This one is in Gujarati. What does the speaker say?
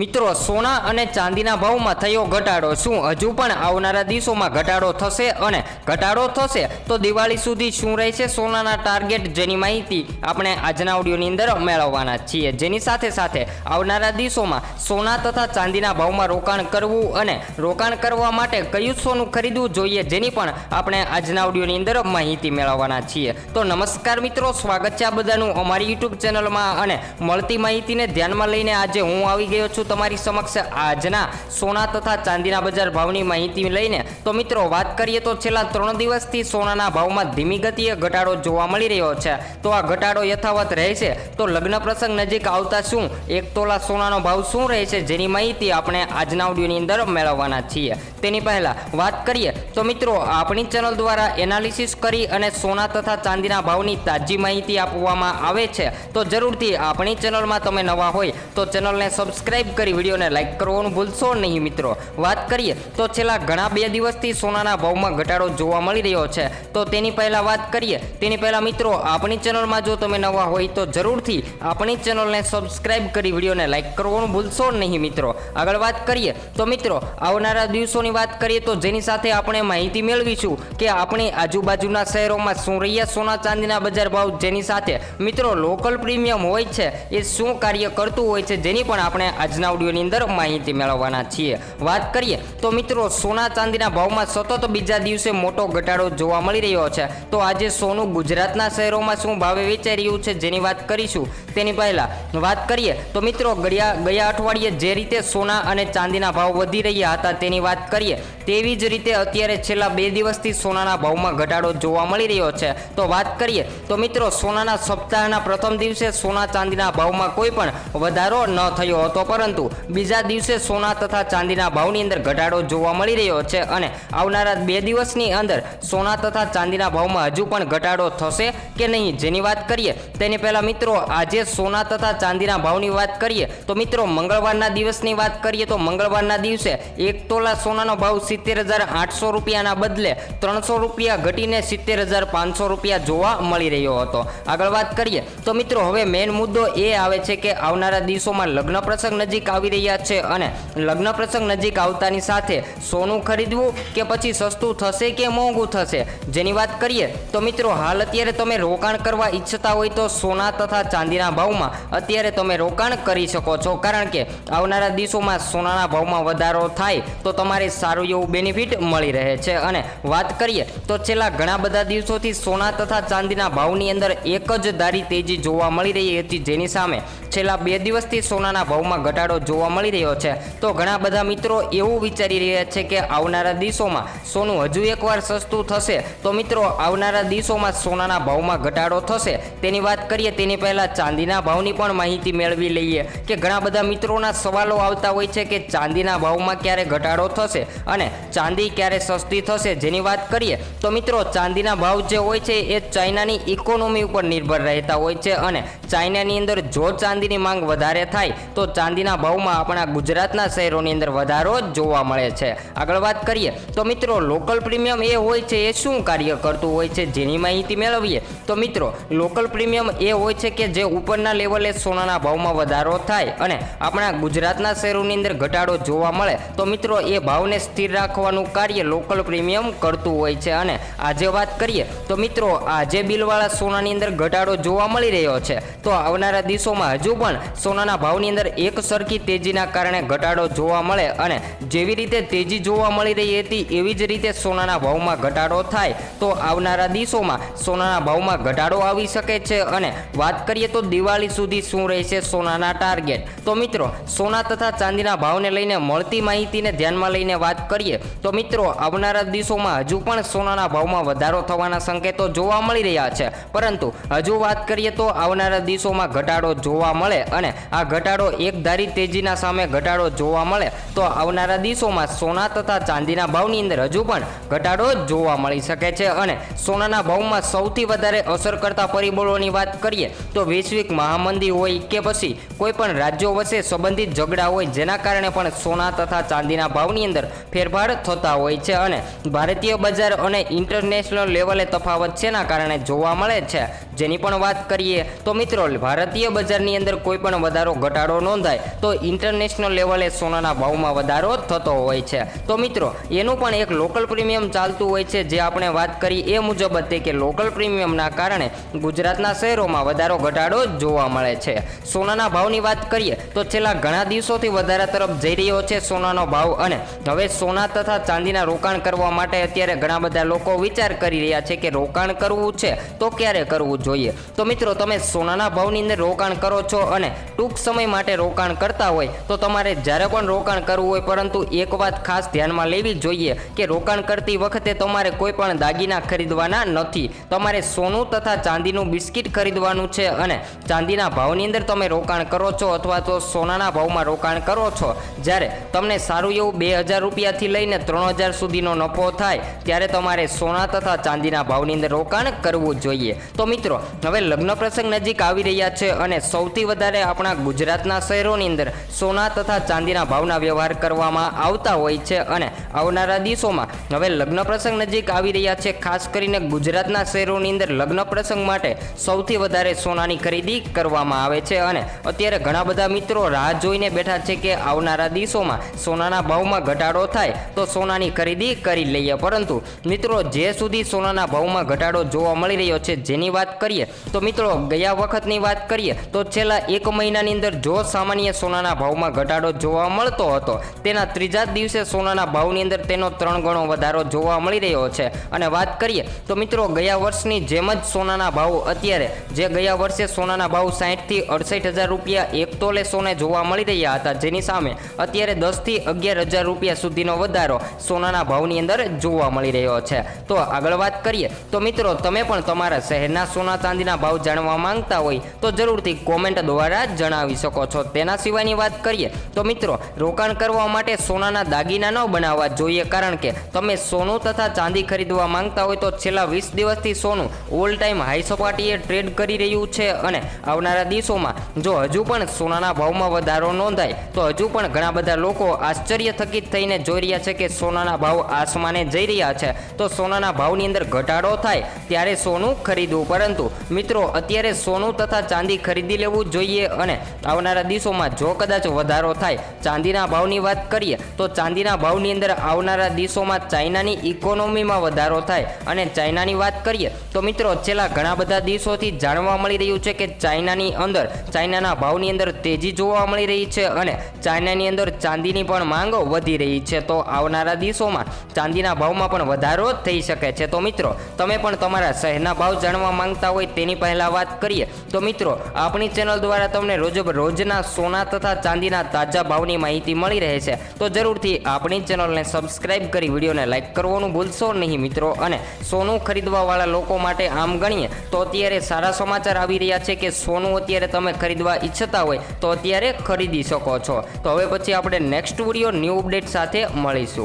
મિત્રો, સોના અને ચાંદીના ભાવમાં થયો ઘટાડો. શું હજુ પણ આવનારા દિવસોમાં ઘટાડો થશે અને ઘટાડો થશે? તો દિવાળી સુધી શું રહેશે? સોનાના ટાર્ગેટ જેની માહિતી આપણે આજના ઓડિયોની અંદર મેળવવાના છીએ. જેની સાથે સાથે આવનારા દિવસોમાં સોના તથા ચાંદીના ભાવમાં રોકાણ કરવું અને રોકાણ કરવા માટે કયું સોનું ખરીદવું જોઈએ જેની પણ આપણે આજના ઓડિયોની અંદર માહિતી મેળવવાના છીએ. તો નમસ્કાર મિત્રો, સ્વાગત છે આ બધાનું અમારી યુટ્યુબ ચેનલમાં અને મળતી માહિતીને ધ્યાનમાં લઈને આજે હું આવી ગયો છું. તમારી સમક્ષ આજના સોના તથા ચાંદીના બજાર ભાવની માહિતી લઈને તો મિત્રો વાત કરીએ તો છેલ્લા ત્રણ દિવસથી સોનાના ભાવમાં ધીમી ગતિએ ઘટાડો જોવા મળી રહ્યો છે. તો આ ઘટાડો યથાવત રહેશે? તો લગ્ન પ્રસંગ નજીક આવતા શું? એક તોલા સોનાનો ભાવ શું રહેશે? જેની માહિતી આપણે આજના ઓડિયોની અંદર મેળવવાના છીએ. તેની પહેલા વાત કરીએ તો મિત્રો આપણી ચેનલ દ્વારા એનાલિસિસ કરી અને સોના તથા ચાંદીના ભાવની તાજી માહિતી આપવામાં આવે છે. તો જરૂરથી આપણી ચેનલમાં તમે નવા હોય તો ચેનલને સબસ્ક્રાઇબ કરી વિડીયોને લાઇક કરવાનું ભૂલશો નહીં મિત્રો. વાત કરીએ તો છેલ્લા ઘણા બે દિવસથી સોનાના ભાવમાં ઘટાડો જોવા મળી રહ્યો છે. તો તેની પહેલાં વાત કરીએ. તેની પહેલાં મિત્રો આપણી ચેનલમાં જો તમે નવા હોય તો જરૂરથી આપણી ચેનલને સબસ્ક્રાઇબ કરી વિડીયોને લાઇક કરવાનું ભૂલશો નહીં મિત્રો. આગળ વાત કરીએ તો મિત્રો આવનારા દિવસોની વાત કરીએ તો જેની સાથે આપણે માહિતી મેળવીશું કે આપણી આજુબાજુના શહેરોમાં શું રહ્યા, સોના ચાંદીના બજાર ભાવ જેની સાથે મિત્રો લોકલ પ્રીમિયમ હોય છે એ શું કાર્ય કરતું હોય છે જેની પણ આપણે આજના ઓડિયોની અંદર માહિતી મેળવવાના છીએ. વાત કરીએ તો મિત્રો સોના ચાંદીના ભાવમાં સતત બીજા દિવસે મોટો ઘટાડો જોવા મળી રહ્યો છે. તો આજે સોનું ગુજરાતના શહેરોમાં શું ભાવે વેચાઈ રહ્યું છે જેની વાત કરીશું? તેની પહેલા વાત કરીએ તો મિત્રો ગયા ગયા અઠવાડિયે જે રીતે સોના અને ચાંદીના ભાવ વધી રહ્યા હતા તેની વાત કરીએ તેવી જ રીતે અત્યારે છેલ્લા બે દિવસથી સોનાના ભાવમાં ઘટાડો જોવા મળી રહ્યો છે. તો વાત કરીએ, તો મિત્રો સોનાના સપ્તાહના પ્રથમ દિવસે સોના ચાંદીના ભાવમાં કોઈ પણ વધારો ન થયો હતો, પરંતુ બીજા દિવસે સોના તથા ચાંદીના ભાવની અંદર ઘટાડો જોવા મળી રહ્યો છે અને આવનારા બે દિવસની અંદર સોના તથા ચાંદીના ભાવમાં હજુ પણ ઘટાડો થશે કે નહીં જેની વાત કરીએ, તેની પહેલા મિત્રો આજે સોના તથા ચાંદીના ભાવની વાત કરીએ, તો મિત્રો મંગળવારના દિવસની વાત કરીએ, તો મંગળવારના દિવસે એક તોલા સોનાનો ભાવ સિત્તેર હજાર આઠસો રૂપિયાના બદલે ત્રણસો રૂપિયા ઘટીને સિત્તેર હજાર પાંચસો રૂપિયા જોવા મળી રહ્યો હતો. આગળ વાત કરીએ તો મિત્રો હવે મેઇન મુદ્દો એ આવે છે કે આવનારા દિવસોમાં લગ્ન પ્રસંગ નજીક આવી રહ્યા છે અને લગ્ન પ્રસંગ નજીક આવતાની સાથે સોનું ખરીદવું કે પછી સસ્તું થશે કે મોંઘું થશે જેની વાત કરીએ તો મિત્રો હાલ અત્યારે તમે રોકાણ કરવા ઈચ્છતા હોય તો સોના તથા ચાંદીના ભાવમાં અત્યારે તમે રોકાણ કરી શકો છો. કારણ કે આવનારા દિવસોમાં સોનાના ભાવમાં વધારો થાય તો તમારે સારું એવું બેનિફિટ મળી રહે છે. અને વાત કરીએ તો છેલ્લા ઘણા બધા દિવસોથી સોના તથા ચાંદીના ભાવની અંદર એક જ દારી તેજી જોવા મળી રહી હતી, જેની સામે છેલ્લા બે દિવસથી સોનાના ભાવમાં ઘટાડો જોવા મળી રહ્યો છે. તો ઘણા બધા મિત્રો એવું વિચારી રહ્યા છે કે આવનારા દિવસોમાં સોનું હજુ એકવાર સસ્તું થશે. તો મિત્રો, આવનારા દિવસોમાં સોનાના ભાવમાં ઘટાડો થશે? તેની વાત કરીએ, તેની પહેલાં ચાંદીના ભાવની પણ માહિતી મેળવી લઈએ કે ઘણા બધા મિત્રોના સવાલો આવતા હોય છે કે ચાંદીના ભાવમાં ક્યારે ઘટાડો થશે? અને ચાંદી ક્યારે સસ્તી થશે જેની વાત કરીએ, તો મિત્રો ચાંદીના ભાવ જે હોય છે એ ચાઇનાની ઇકોનોમી ઉપર નિર્ભર રહેતા હોય છે અને ચાઇનાની અંદર જો ચાંદીની માંગ વધારે થાય, તો ચાંદીના ભાવમાં આપણા ગુજરાતના શહેરોની અંદર વધારો જોવા મળે છે. આગળ વાત કરીએ, તો મિત્રો લોકલ પ્રીમિયમ એ હોય છે એ શું કાર્ય કરતું હોય છે જેની માહિતી મેળવીએ, તો મિત્રો લોકલ પ્રીમિયમ એ હોય છે કે જે ઉપરના લેવલે સોનાના ભાવમાં વધારો થાય અને આપણા ગુજરાતના શહેરોની અંદર ઘટાડો જોવા મળે, તો મિત્રો એ ભાવને સ્થિર રાખવાનું કાર્ય લોકલ પ્રીમિયમ કરતું હોય છે. અને આજે વાત કરીએ તો મિત્રો, આજે બિલવાળા સોનાની અંદર ઘટાડો જોવા મળી રહ્યો છે. તો આવનારા દિવસોમાં હજુ પણ સોનાના ભાવની અંદર એક સરખી તેજીના કારણે ઘટાડો જોવા મળે અને જેવી રીતે તેજી જોવા મળી રહી હતી, એવી જ રીતે સોનાના ભાવમાં ઘટાડો થાય. તો આવનારા દિવસોમાં સોનાના ભાવમાં ઘટાડો આવી શકે છે. અને વાત કરીએ તો દિવાળી સુધી શું રહેશે સોનાના ટાર્ગેટ? તો મિત્રો, સોના તથા ચાંદીના ભાવને લઈને મળતી માહિતીને ધ્યાનમાં લઈને વાત કરીએ, તો મિત્રો, આવનારા દિવસોમાં હજુ પણ સોનાના ભાવમાં વધારો થવાના સંકેતો જોવા મળી રહ્યા છે. પરંતુ હજુ વાત કરીએ તો આવનારા દિવસોમાં ઘટાડો જોવા મળે અને આ ઘટાડો એકધારી તેજીના સામે ઘટાડો જોવા મળે, તો આવનારા દિવસોમાં સોના તથા ચાંદીના ભાવની અંદર હજુ પણ ઘટાડો જોવા મળી શકે છે. અને સોનાના ભાવમાં સૌથી વધારે અસર કરતા પરિબળોની વાત કરીએ, તો વૈશ્વિક મહામંદી હોય કે પછી કોઈ પણ રાજ્યો વચ્ચે સંબંધિત ઝઘડા હોય, જેના કારણે પણ સોના તથા ચાંદીના ભાવની અંદર ફેરફાર થતા હોય છે અને ભારતીય બજાર અને ઇન્ટરનેશનલ લેવલે તફાવત છેના કારણે જોવા મળે છે? જેની પણ વાત કરીએ તો મિત્રો, ભારતીય બજારની અંદર કોઈ પણ વધારો, ઘટાડો નોંધાય તો ઇન્ટરનેશનલ લેવલે સોનાના ભાવમાં વધારો થતો હોય છે. તો મિત્રો, એનું પણ એક લોકલ પ્રીમિયમ ચાલતું હોય છે. જે આપણે વાત કરી એ મુજબ હતી કે લોકલ પ્રીમિયમના કારણે ગુજરાતના શહેરોમાં વધારો, ઘટાડો જોવા મળે છે. સોનાના ભાવની વાત કરીએ તો છેલ્લા ઘણા દિવસોથી વધારા તરફ જઈ રહ્યો છે સોનાનો ભાવ અને હવે સોના તથા ચાંદીના રોકાણ કરવા માટે અત્યારે ઘણા બધા લોકો વિચાર કરી રહ્યા છે કે રોકાણ કરવું છે તો ક્યારે કરવું જોઈએ? તો મિત્રો, તમે સોનાના ભાવની અંદર રોકાણ કરો છો અને ટૂંક સમય માટે રોકાણ કરતા હોય તો તમારે જ્યારે પણ રોકાણ કરવું હોય, પરંતુ એક વાત ખાસ ધ્યાનમાં લેવી જોઈએ કે રોકાણ કરતી વખતે તમારે કોઈ પણ દાગીના ખરીદવાના નથી. તમારે સોનું તથા ચાંદીનું બિસ્કિટ ખરીદવાનું છે અને ચાંદીના ભાવની અંદર તમે રોકાણ કરો છો અથવા તો સોનાના ભાવમાં રોકાણ કરો છો. જ્યારે તમને સારું એવું બે હજાર રૂપિયાથી લઈને ત્રણ હજાર સુધીનો નફો થાય ત્યારે તમારે સોના તથા ચાંદીના ભાવની અંદર રોકાણ કરવું જોઈએ. તો મિત્રો, હવે લગ્ન પ્રસંગ નજીક આવી રહ્યા છે અને સૌથી વધારે આપણા ગુજરાતના શહેરોની અંદર સોના તથા ચાંદીના ભાવના વ્યવહાર કરવામાં આવતા હોય છે અને આવનારા દિવસોમાં હવે લગ્ન પ્રસંગ નજીક આવી રહ્યા છે. ખાસ કરીને ગુજરાતના શહેરોની અંદર લગ્ન પ્રસંગ માટે સૌથી વધારે સોનાની ખરીદી કરવામાં આવે છે અને અત્યારે ઘણા બધા મિત્રો રાહ જોઈને બેઠા છે કે આવનારા દિવસોમાં સોનાના ભાવમાં ઘટાડો થાય તો સોનાની ખરીદી કરી લઈએ. પરંતુ મિત્રો, જે સુધી સોનાના ભાવમાં ઘટાડો જોવા મળી રહ્યો છે જેની વાત કરીએ, તો મિત્રો, ગયા વખતની વાત કરીએ, તો છેલ્લા એક મહિનાની અંદર જો સામાન્ય સોનાના ભાવમાં ઘટાડો જોવા મળતો હતો, તેના ત્રીજા દિવસે સોનાના ભાવની અંદર તેનો ત્રણ ગણો વધારો જોવા મળી રહ્યો છે. અને વાત કરીએ, તો મિત્રો, ગયા વર્ષની જેમ જ સોનાના ભાવ અત્યારે, જે ગયા વર્ષે સોનાના ભાવ સાહીઠથી અડસઠ હજાર રૂપિયા એક તોલે સોને જોવા મળી રહ્યા હતા. જેની સામે અત્યારે દસથી અગિયાર હજાર રૂપિયા સુધીનો વધારો સોનાના ભાવની અંદર જોવા મળી રહ્યો છે. તો આગળ વાત કરીએ, તો મિત્રો તમે પણ તમારા શહેરના સોના ચાંદીના ભાવ જાણવા માંગતા હોય તો જરૂરથી કોમેન્ટ દ્વારા જણાવી શકો છો. તેના સિવાયની વાત કરીએ, તો મિત્રો રોકાણ કરવા માટે સોનાના દાગીના ન બનાવવા જોઈએ કારણ કે તમે સોનું તથા ચાંદી ખરીદવા માંગતા હોય તો છેલ્લા વીસ દિવસથી સોનું ઓલ ટાઈમ હાઈ સપાટીએ ટ્રેડ કરી રહ્યું છે અને આવનારા દિવસોમાં જો હજુ પણ સોનાના ભાવમાં વધારો નોંધાય, તો હજુ પણ ઘણા બધા લોકો આશ્ચર્યથકિત થઈને જોઈ રહ્યા છે કે સોનાના ભાવ આસમાને જઈ રહ્યા છે. તો સોનાના ભાવની અંદર ઘટાડો થાય ત્યારે સોનું ખરીદવું. પરંતુ મિત્રો, અત્યારે સોનું તથા ચાંદી ખરીદી લેવું જોઈએ અને આવનારા દિવસોમાં જો કદાચ વધારો થાય ચાંદીના ભાવની વાત કરીએ, તો ચાંદીના ભાવની અંદર આવનારા દિવસોમાં ચાઇનાની ઇકોનોમીમાં વધારો થાય અને ચાઇનાની વાત કરીએ, તો મિત્રો, છેલ્લા ઘણા બધા દિવસોથી જાણવા મળી રહ્યું છે કે ચાઇનાની અંદર ચાઇનાના ભાવની અંદર તેજી જોવા મળી રહી છે અને ચાઇનાની અંદર ચાંદીની પણ માંગ વધી રહી છે. તો આવનારા દિવસોમાં ચાંદીના ભાવમાં પણ વધારો થઈ શકે છે. તો મિત્રો, તમે પણ તમારા શહેરના ભાવ જાણવા માંગતા હોય તેની પહેલાં વાત કરીએ. તો મિત્રો, આપણી ચેનલ દ્વારા તમને રોજ રોજના સોના તથા ચાંદીના તાજા ભાવની માહિતી મળી રહે છે. તો જરૂરથી આપણી ચેનલને સબસ્ક્રાઇબ કરી વિડીયોને લાઇક કરવાનું ભૂલશો નહીં મિત્રો. અને સોનું ખરીદવાવાળા લોકો માટે આમ ગણીએ, તો અત્યારે સારા સમાચાર આવી રહ્યા છે કે સોનું અત્યારે તમે ખરીદવા ઈચ્છતા હોય તો અત્યારે ખરીદી શકો છો. તો હવે પછી આપણે નેક્સ્ટ વીડિયો ન્યૂ અપડેટ મળીશું.